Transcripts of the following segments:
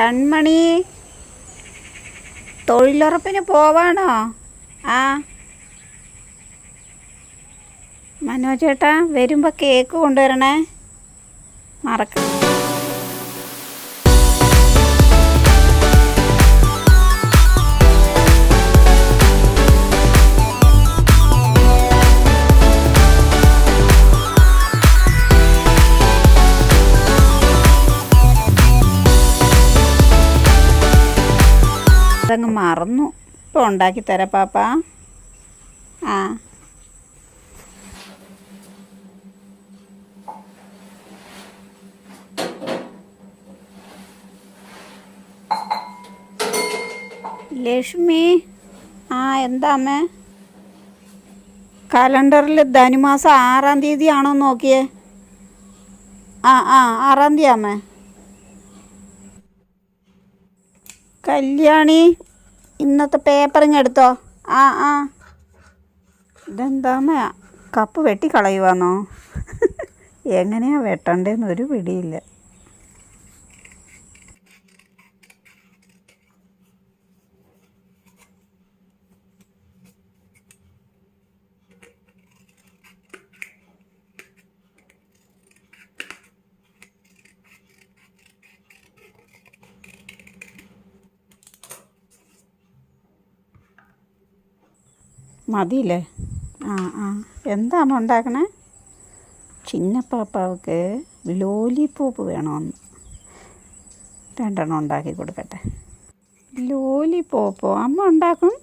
കൺമണി. തൊഴിലുറപ്പിന് പോവാണോ? ആ. മനോജേട്ടാ വരുമ്പോൾ കേക്ക് കൊണ്ടുവരണേ. മറക്ക അതങ്ങ് മറന്നു. ഇപ്പോൾ ഉണ്ടാക്കി തരാം പാപ്പ. ആ. ലക്ഷ്മി. ആ എന്താ അമ്മേ? കലണ്ടറിൽ ധനുമാസം ആറാം തീയതി ആണോ നോക്കിയേ. ആ ആ ആറാം തീയതി അമ്മേ. കല്യാണി ഇന്നത്തെ പേപ്പറിങ് എടുത്തോ. ആ ആ. ഇതെന്താമ്മ കപ്പ് വെട്ടിക്കളയുവാന്നോ? എങ്ങനെയാണ് വെട്ടണ്ടേന്ന് ഒരു പിടിയില്ല. മതിയില്ലേ? ആ ആ. എന്താണ് ഉണ്ടാക്കണേ? ചിന്നപ്പാപ്പാവക്ക് ലോലിപോപ്പ് വേണമെന്ന്. രണ്ടെണ്ണം ഉണ്ടാക്കി കൊടുക്കട്ടെ. ലോലിപോപ്പോ അമ്മ ഉണ്ടാക്കും?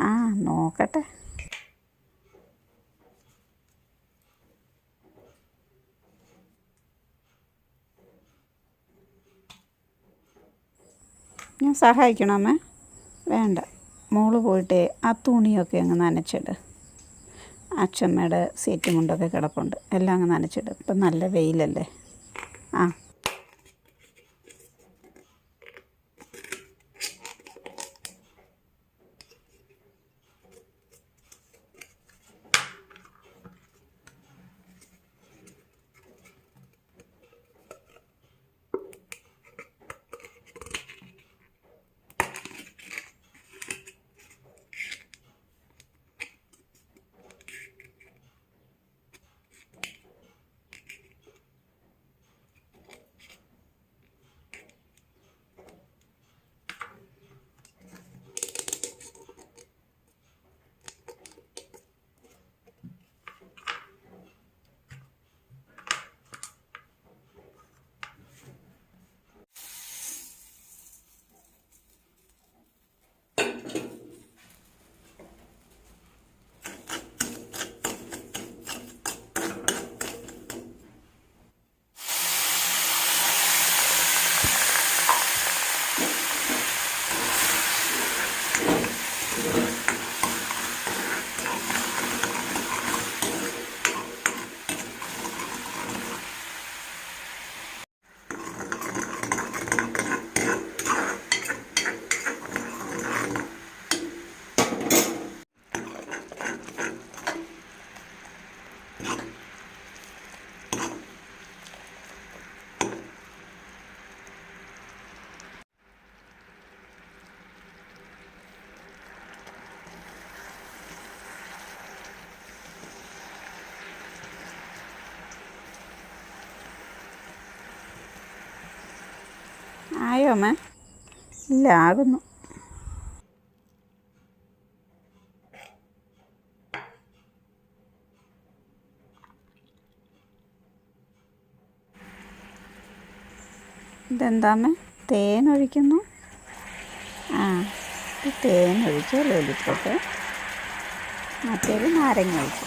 ആ നോക്കട്ടെ. ഞാൻ സഹായിക്കണമേ വേണ്ട. മോൾ പോയിട്ട് ആ തുണിയൊക്കെ അങ്ങ് നനച്ചിട്. അച്ഛമ്മയുടെ സീറ്റ് മുണ്ടൊക്കെ കിടപ്പുണ്ട്. എല്ലാം അങ്ങ് നനച്ചിട്. ഇപ്പം നല്ല വെയിലല്ലേ? ആ. ആയോ അമ്മ? ഇല്ല ആകുന്നു ഇതെന്താമ്മ തേൻ ഒഴിക്കുന്നു ആ ഇത് തേൻ ഒഴിച്ചു ലോലിപ്പോട്ട് മറ്റേത് നാരങ്ങ ഒഴിച്ചു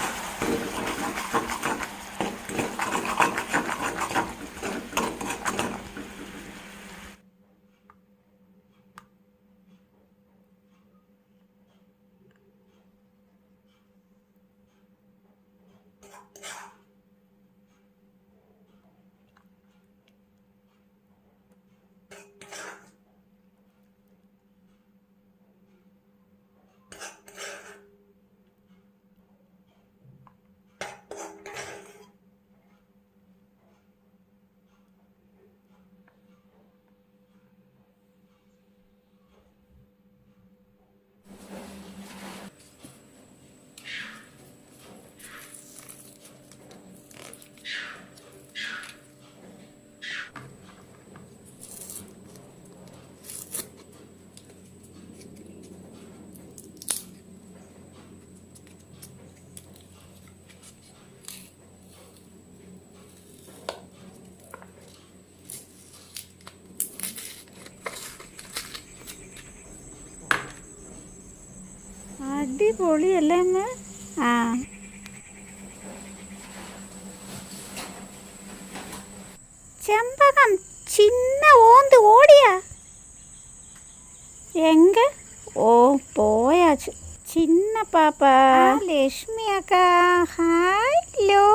അടിപൊളിയല്ലേ അമ്മ ആ. ചെമ്പകം ചിന്ന ഓന്ത് ഓടിയാ? എങ്ക? ഓ പോയാച്ചു ചിന്ന പാപ്പ. ലക്ഷ്മി അക്ക. Hi law.